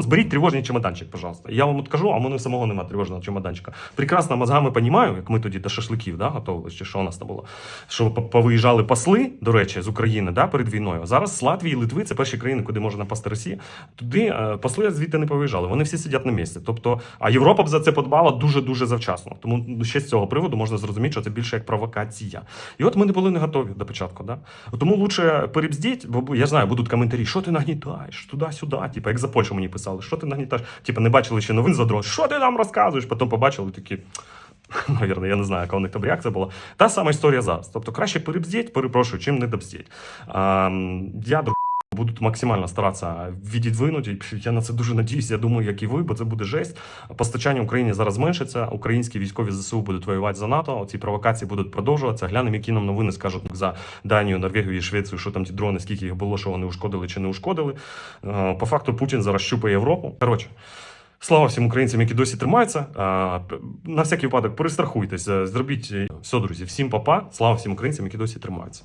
кордон, зберіть тривожний чемоданчик, пожалуйста. Я вам от кажу, а в мене самого немає тривожного чемоданчика. Прекрасно мозгами понімаю, як ми тоді до шашликів да, готували, чи що у нас там було. Що повиїжджали посли, до речі, з України да, перед війною. Зараз з Латвії, Литви це перші країни, куди можна напасти Росія. Туди е, посли звідти не повиїжджали. Вони всі сидять на місці. Тобто, а Європа б за це подбала дуже дуже завчасно. Тому ще з цього приводу можна зрозуміти, що це більше як провокація. І от ми не були не готові до початку. Да? Тому лучше перебздіть, бо я знаю, будуть коментарі, що ти нагнітаєш туди-сюди. Типу, як за Польщу мені писали, що ти нагнітаєш? Типу, не бачили ще новин за дрон, що ти нам розказуєш? Потім побачили такі. Навірно, я не знаю, яка у них там реакція була. Та сама історія зараз. Тобто краще перебздіть, перепрошую, чим не добздіть. А, я до Будуть максимально старатися відідвинути. Я на це дуже надіюсь. Я думаю, як і ви, бо це буде жесть. Постачання Україні зараз зменшиться. Українські військові ЗСУ будуть воювати за НАТО. Ці провокації будуть продовжуватися. Глянемо, які нам новини скажуть за Данію, Норвегію і Швецію, що там ті дрони, скільки їх було, що вони ушкодили чи не ушкодили. Е, По факту Путін зараз щупає Європу. Коротше. Слава всім українцям, які досі тримаються. На всякий випадок перестрахуйтеся, зробіть е, все, друзі. Всім папа. Слава всім українцям, які досі тримаються.